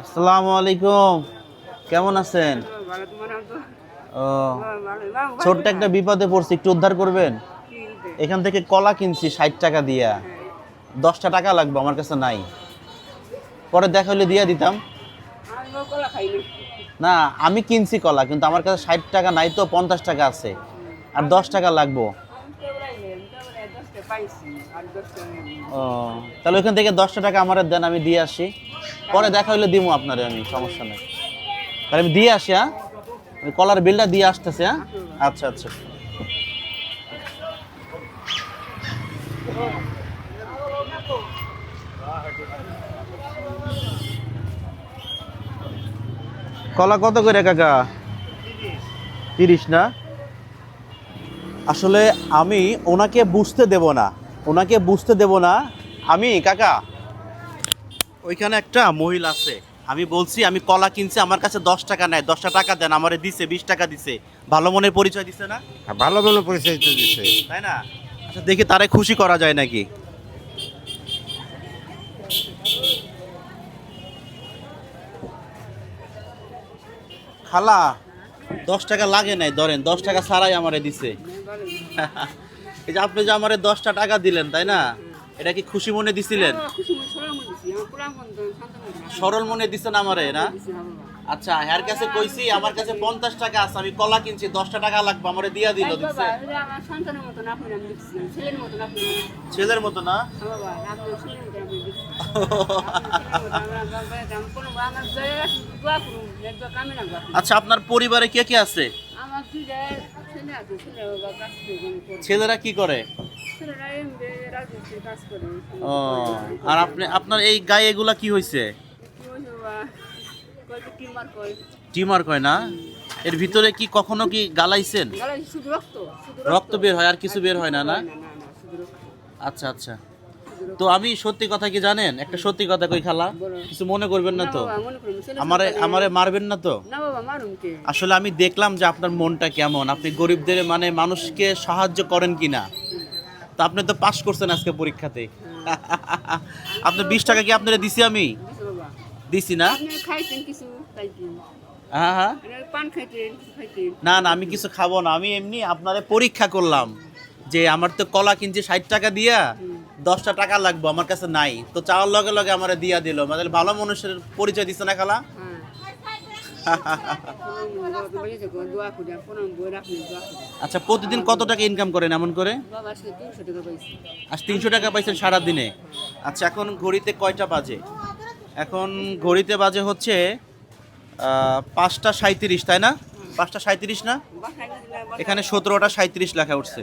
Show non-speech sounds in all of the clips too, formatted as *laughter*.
আসসালামু আলাইকুম। কেমন আছেন? ও, ছোট্ট একটা বিপদে পড়ছি, একটু উদ্ধার করবেন? এখান থেকে কলা কিনছি ষাট টাকা দিয়া। দশটা টাকা লাগবে, আমার কাছে নাই। পরে দেখা হলে দিয়া দিতাম। না, আমি কিনছি কলা, কিন্তু আমার কাছে ষাট টাকা নাই তো, পঞ্চাশ টাকা আছে। আর দশ টাকা লাগবো। ও, তাহলে ওইখান থেকে দশটা টাকা আমার দেন, আমি দিয়ে আসি। পরে দেখা হইলে দিমু আপনারে আমি, সমস্যা নেই। তাহলে আমি দিয়ে আসি হ্যাঁ? কলার বিলটা দিয়ে আসতেছে হ্যাঁ? আচ্ছা আচ্ছা। কলা কত করে, কাকা? তিরিশ, না? আসলে আমি ওনাকে বুঝতে দেব না, ওনাকে বুঝতে দেব না, আমি, কাকা ওইখানে একটা মহিলা আছে। আমি বলছি আমি কলা কিনছি আমার কাছে দশ টাকা নেয় দশটা টাকা দেন আমারে দিছে বিশ টাকা দিছে। ভালো মনের পরিচয় দিছে না? হ্যাঁ, ভালো ভালো পরিচয় তো দিছে। তাই না? আচ্ছা দেখি তারে খুশি করা যায় নাকি। খালা দশ টাকা লাগে নাই ধরেন দশ টাকা ছাড়াই আমারে দিছে। এই যে আপনি যে আমারে দশটা টাকা দিলেন তাই না? এটা কি খুশি মনে দিছিলেন? সরল মনে দিছেন আমারে না? আচ্ছা হ্যার কাছে কইছি আমার কাছে পঞ্চাশ টাকা আছে আমি কলা কিনছি দশটা টাকা লাগবে আমারে দিয়া দিল দিচ্ছে। ছেলের মতো না? আচ্ছা আপনার পরিবারে কে কে আছে? আমার দুইটা ছেলে আছে ছেলে বাবা কাজ ছেলেরা কি করে? ও আর আপনি আপনার এই গায়ে এগুলা কি হয়েছে টিমার কয় না? এর ভিতরে কি কখনো কি গালাইছেন? রক্ত বের হয় আর কিছু বের হয় না না? আচ্ছা আচ্ছা। তো আমি সত্যি কথা কি জানেন? একটা সত্যি কথা কই খালা। কিছু মনে করবেন না তো? আমারে আমারে মারবেন না তো? আসলে আমি দেখলাম যে আপনার মনটা কেমন। আপনি গরিবদের মানে মানুষকে সাহায্য করেন কিনা? তা আপনি তো পাশ করছেন আজকে পরীক্ষাতে। আপনার বিশ টাকা কি আপনারা দিছি আমি? দিছি না? হ্যাঁ হ্যাঁ। না না আমি কিছু খাব না। আমি এমনি আপনারে পরীক্ষা করলাম যে আমার তো কলা কিনছি ষাট টাকা দিয়া দশটা টাকা লাগবে আমার কাছে নাই। তো চাওয়ার লগে লগে আমার দিয়া দিল। মানে ভালো মানুষের পরিচয় দিচ্ছে না খালা? আচ্ছা প্রতিদিন কত টাকা ইনকাম করেন এমন করে? আজ তিনশো টাকা পাইছেন সারাদিনে। আচ্ছা এখন ঘড়িতে কয়টা বাজে? এখন ঘড়িতে বাজে হচ্ছে পাঁচটা সাঁত্রিশ তাই না? পাঁচটা সাঁত্রিশ না? এখানে সতেরোটা সাঁত্রিশ লেখা উঠছে।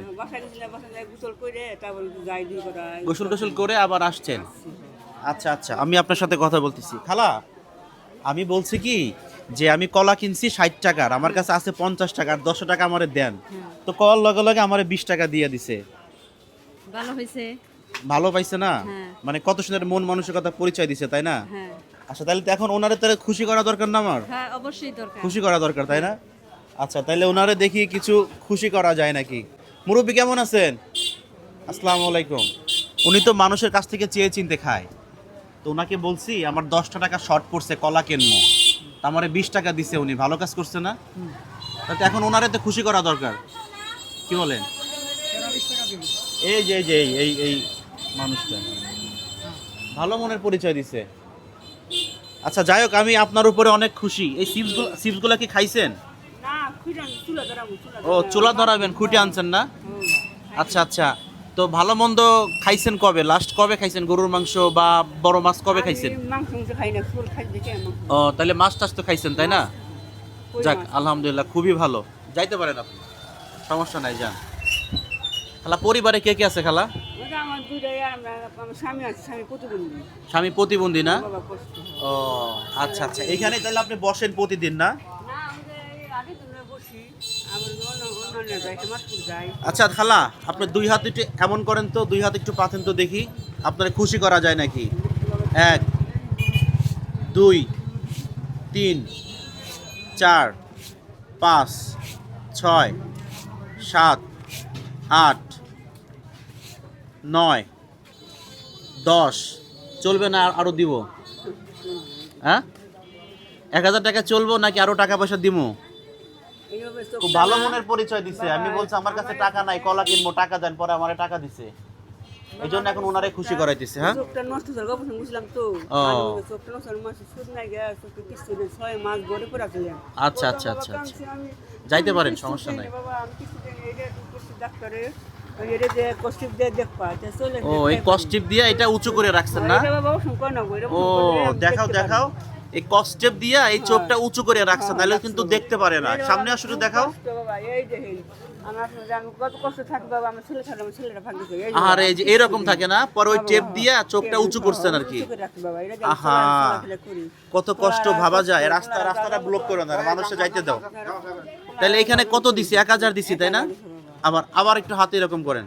গোসল টোসল করে আবার আসছেন। আচ্ছা আচ্ছা আমি আপনার সাথে কথা বলতেছি। খালা, আমি বলছি কি যে আমি কলা কিনছি ষাট টাকার আমার কাছে আছে পঞ্চাশ টাকা আর দশ টাকা আমারে দেন। তো কল লগে লগে আমার বিশ টাকা দিয়ে দিছে। ভালো হয়েছে ভালো পাইছে না? হ্যাঁ। মানে কত সুন্দর মন মানসিকতা পরিচয় দিছে তাই না? হ্যাঁ। আচ্ছা তাহলে তো এখন ওনারে তাহলে খুশি করা দরকার না আমার? হ্যাঁ অবশ্যই দরকার। খুশি করা দরকার তাই না? আচ্ছা তাহলে ওনারে দেখি কিছু খুশি করা যায় নাকি। মুরব্বী কেমন আছেন? আসসালামু আলাইকুম। উনি তো মানুষের কাছ থেকে চেয়ে চিনতে খায়। তো ওনাকে বলছি আমার দশটা টাকা শর্ট পড়ছে কলা কিনবো। আমারে বিশ টাকা দিছে উনি ভালো কাজ করছে না। তাতে এখন ওনারে তো খুশি করা দরকার। কি বলেন? এই যে এই যে এই এই মানুষটা। ভালো মনের পরিচয় দিছে। আচ্ছা যাই হোক আমি আপনার উপরে অনেক খুশি। এই চিপসগুলো চিপসগুলো কি খাইছেন? ও চুলা ধরাবেন খুঁটে আনছেন না? আচ্ছা আচ্ছা। তো ভালো মন্দ খাইছেন কবে? লাস্ট কবে খাইছেন? গরুর মাংস বা বড় মাছ কবে খাইছেন? ও তাহলে মাছ টাছ তো খাইছেন তাই না? যাক আলহামদুলিল্লাহ খুবই ভালো। যাইতে পারেন আপনি। সমস্যা নাই যান। খালা পরিবারে কে কে আছে খালা? ওই যে আমার দুইটাই আর আমরা আমার স্বামী প্রতিবন্ধী। না? ও আচ্ছা আচ্ছা। এখানে তাহলে আপনি বসেন প্রতিদিন না? আচ্ছা খালা, আপনি দুই হাত একটু এমন করেন তো, দুই হাত একটু পাতেন তো দেখি, আপনার খুশি করা যায় নাকি? এক, দুই, তিন, চার, পাঁচ, ছয়, সাত, আট, নয়, দশ। চলবে না আর- আরও দিব? হ্যাঁ? এক হাজার টাকা চলবো নাকি আরও টাকা পয়সা এইভাবে খুব ভালো মনের পরিচয় দিছে। আমি বলছি আমার কাছে টাকা নাই কলা কিনবো টাকা দেন পরে আমারে টাকা দিছে। এই জন্য এখন ওনারে খুশি করাইতেছে হ্যাঁ? চোখটা নষ্ট হয়ে গেছে বুঝলাম তো। চোখটা নষ্ট হয়ে মাসে সুদ নাই কিস্তি ছয় মাস গড়ে পড়ে আছে আচ্ছা, আচ্ছা, আচ্ছা, আচ্ছা। যাইতে পারেন, সমস্যা নাই। বাবা আমি কিস্তি ডাক্তারে। যে চলে ও এই কস্টিপ দিয়ে এটা উঁচু করে রাখছেন না? ও দেখাও দেখাও। এই কস্টেপ দিয়া এই চোখটা উঁচু করে রাখছেন তাহলে কিন্তু দেখতে পারে না। সামনে আসলে দেখাও। আর এই যে এরকম থাকে না পরে ওই টেপ দিয়া হ্যাঁ, চোখটা উঁচু হ্যাঁ, করছেন আর কি। আহা। কত কষ্ট ভাবা যায় রাস্তা রাস্তাটা ব্লক করে না মানুষে যাইতে দাও। তাহলে এখানে কত দিছি? এক হাজার দিছি তাই না? আবার আবার একটু হাতে এরকম করেন।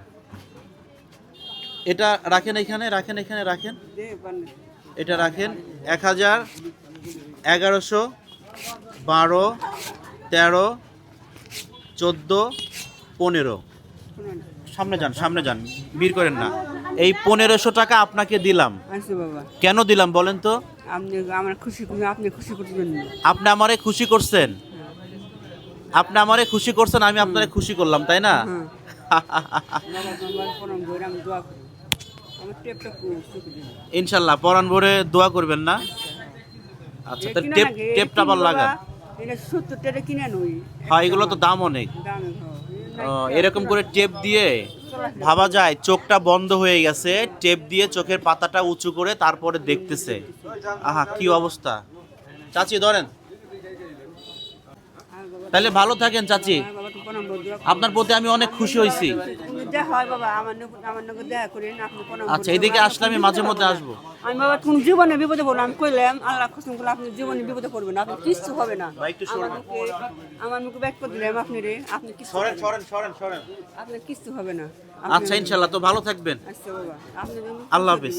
এটা রাখেন এখানে রাখেন এখানে রাখেন। এটা রাখেন এক হাজার। এগারোশো বারো তেরো চোদ্দ পনেরো। সামনে যান সামনে যান বীর করেন না। এই পনেরোশো টাকা আপনাকে দিলাম। কেন দিলাম বলেন তো? আপনি আমার খুশি করছেন। আপনি আমারে খুশি করছেন। আমি আপনারে খুশি করলাম তাই না? *laughs* ইনশাল্লাহ পরান ভরে দোয়া করবেন না। আচ্ছা তাহলে টেপ টেপটা আবার লাগান। এটা সত্তর টাকা কিনে নই। হ্যাঁ এগুলো তো দাম অনেক। দামে এরকম করে টেপ দিয়ে ভাবা যায় চোখটা বন্ধ হয়ে গেছে টেপ দিয়ে চোখের পাতাটা উঁচু করে তারপরে দেখতেছে। আহা কি অবস্থা। চাচি ধরেন। তাহলে ভালো থাকেন চাচি। আপনার প্রতি আমি অনেক খুশি হয়েছি দেখা হয় বাবা আমার আমার নগর দেখা করেন আপনি প্রণাম আচ্ছা দেবেন। আসলে আমি মাঝে মধ্যে আসব আমি বাবা কোন জীবনে বিপদে পড়ব আমি কইলাম আল্লাহ কসম করে আপনি জীবনে বিপদে পড়বেন না আপনি কিচ্ছু হবে না। আমার মুখে ব্যাক করে দিলাম আপনি রে আপনি কিচ্ছু সরেন সরেন সরেন সরেন আপনার কিচ্ছু হবে না আচ্ছা ইনশাল্লাহ তো ভালো থাকবেন আচ্ছা বাবা আপনি আল্লাহ হাফিজ।